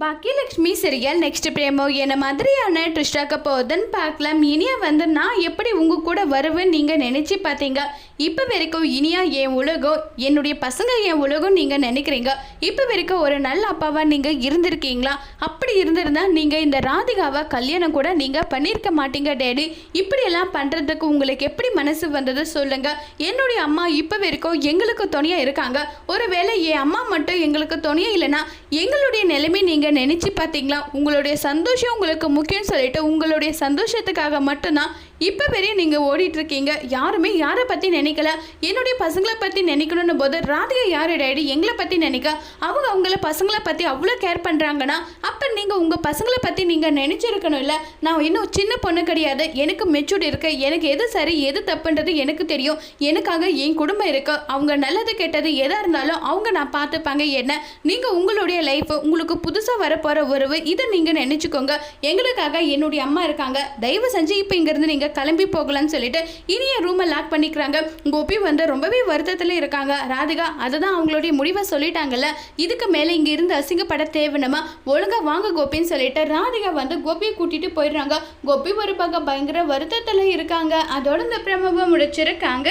Bhagyalakshmi serial next பிரேமோ என்ன மாதிரியான ட்விஸ்டாக்க போகுதுன்னு பார்க்கலாம். இனியா வந்து நான் எப்படி உங்கள் கூட வருவேன்னு நீங்கள் நினச்சி பார்த்தீங்க? இப்போ வரைக்கும் இனியா என் உலகம் என்னுடைய பசங்க என் உலகம் நீங்கள் நினைக்கிறீங்க? இப்போ வரைக்கும் ஒரு நல்ல அப்பாவாக நீங்கள் இருந்திருக்கீங்களா? அப்படி இருந்திருந்தால் நீங்கள் இந்த ராதிகாவை கல்யாணம் கூட நீங்கள் பண்ணியிருக்க மாட்டீங்க டேடி. இப்படியெல்லாம் பண்ணுறதுக்கு உங்களுக்கு எப்படி மனசு வந்தது சொல்லுங்கள் என்னுடைய அம்மா இப்போ வரைக்கும் எங்களுக்கு துணையாக இருக்காங்க. ஒருவேளை என் அம்மா மட்டும் எங்களுக்கு துணையாக இல்லைன்னா எங்களுடைய நிலைமை நீங்கள் நினச்சி பார்த்தீங்களா உங்களுடைய சந்தோஷம் உங்களுக்கு முக்கியம்னு சொல்லிட்டு உங்களுடைய சந்தோஷத்துக்காக மட்டும்தான் இப்போ வரையும் நீங்கள் ஓடிட்டு இருக்கீங்க. யாருமே யாரை பற்றி நினைக்கல. என்னுடைய பசங்களை பற்றி நினைக்கணும்னு போது ராதிகா யார் டேடி எங்களை பற்றி நினைக்க அவங்க அவங்கள பசங்களை பற்றி அவ்வளோ கேர் பண்ணுறாங்கன்னா அப்போ நீங்கள் உங்கள் பசங்களை பற்றி நீங்கள் நினச்சிருக்கணும் இல்லை நான் இன்னும் சின்ன பொண்ணு கிடையாது. எனக்கு மெச்சூர்ட் இருக்கு. எனக்கு எது சரி எது தப்புன்றது எனக்கு தெரியும். எனக்காக என் குடும்பம் இருக்கு. அவங்க நல்லது கெட்டது எதாக இருந்தாலும் அவங்க நான் பார்த்துப்பாங்க. என்ன? நீங்கள் உங்களுடைய லைஃப் உங்களுக்கு புதுசாக வரப்போகிற உறவு இதை நீங்கள் நினச்சிக்கோங்க. எங்களுக்காக என்னுடைய அம்மா இருக்காங்க. தயவு செஞ்சு இப்போ இங்கேருந்து நீங்கள் கிளம்பி போகலாம்னு சொல்லிட்டு இனிய ரூமை லாக் பண்ணிக்கிறாங்க. கோபி வந்து ரொம்பவே வருத்தத்தில் இருக்காங்க. ராதிகா அதுதான் அவங்களுடைய முடிவை சொல்லிட்டாங்கல்ல. இதுக்கு மேலே இங்கே இருந்து அசிங்கப்பட தேவைனமா ஒழுங்காக வாங்க கோபின்னு சொல்லிட்டு ராதிகா வந்து கோபியை கூட்டிட்டு போயிடுறாங்க. கோபி ஒரு பக்கம் பயங்கர வருத்தத்தில் இருக்காங்க. அதோட இந்த பிரமவை முடிச்சிருக்காங்க.